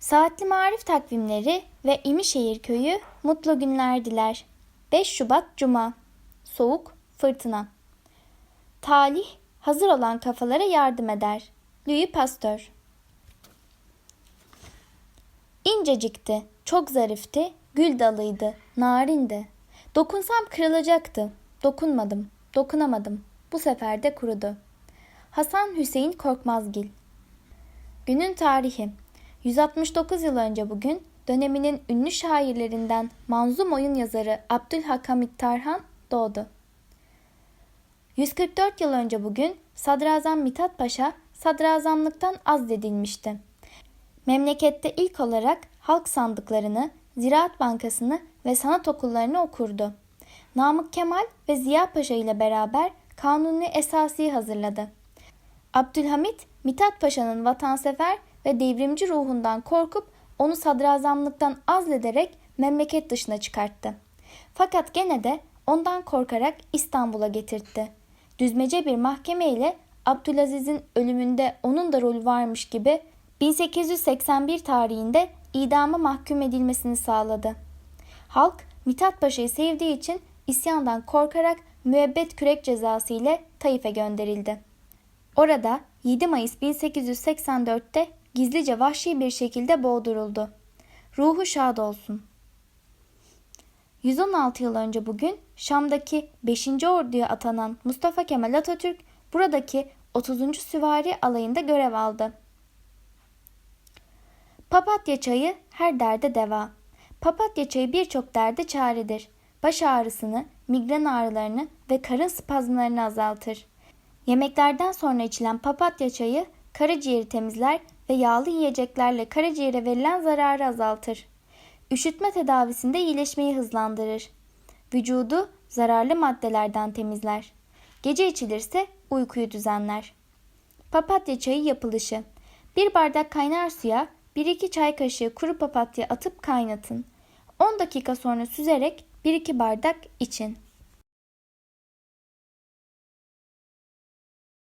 Saatli Marif takvimleri ve İmişehir Köyü mutlu günler diler. 5 Şubat Cuma Soğuk, fırtına. Talih hazır olan kafalara yardım eder. Louis Pasteur İncecikti, çok zarifti, gül dalıydı, narindi. Dokunsam kırılacaktı. Dokunmadım, dokunamadım. Bu sefer de kurudu. Hasan Hüseyin Korkmazgil Günün tarihi 169 yıl önce bugün döneminin ünlü şairlerinden manzum oyun yazarı Abdülhakamit Tarhan doğdu. 144 yıl önce bugün Sadrazam Mithat Paşa sadrazamlıktan azledilmişti. Memlekette ilk olarak halk sandıklarını, Ziraat Bankası'nı ve sanat okullarını okurdu. Namık Kemal ve Ziya Paşa ile beraber Kanuni Esası hazırladı. Abdülhamit, Mithat Paşa'nın vatansever ve devrimci ruhundan korkup onu sadrazamlıktan azlederek memleket dışına çıkarttı. Fakat gene de ondan korkarak İstanbul'a getirtti. Düzmece bir mahkeme ile Abdülaziz'in ölümünde onun da rolü varmış gibi 1881 tarihinde idama mahkum edilmesini sağladı. Halk Mithat Paşa'yı sevdiği için isyandan korkarak müebbet kürek cezası ile Taif'e gönderildi. Orada 7 Mayıs 1884'te gizlice vahşi bir şekilde boğduruldu. Ruhu şad olsun. 116 yıl önce bugün Şam'daki 5. orduya atanan Mustafa Kemal Atatürk buradaki 30. Süvari alayında görev aldı. Papatya çayı her derde deva. Papatya çayı birçok derde çaredir. Baş ağrısını, migren ağrılarını ve karın spazmlarını azaltır. Yemeklerden sonra içilen papatya çayı karaciğeri temizler ve yağlı yiyeceklerle karaciğere verilen zararı azaltır. Üşütme tedavisinde iyileşmeyi hızlandırır. Vücudu zararlı maddelerden temizler. Gece içilirse uykuyu düzenler. Papatya çayı yapılışı. Bir bardak kaynar suya 1-2 çay kaşığı kuru papatya atıp kaynatın. 10 dakika sonra süzerek 1-2 bardak için.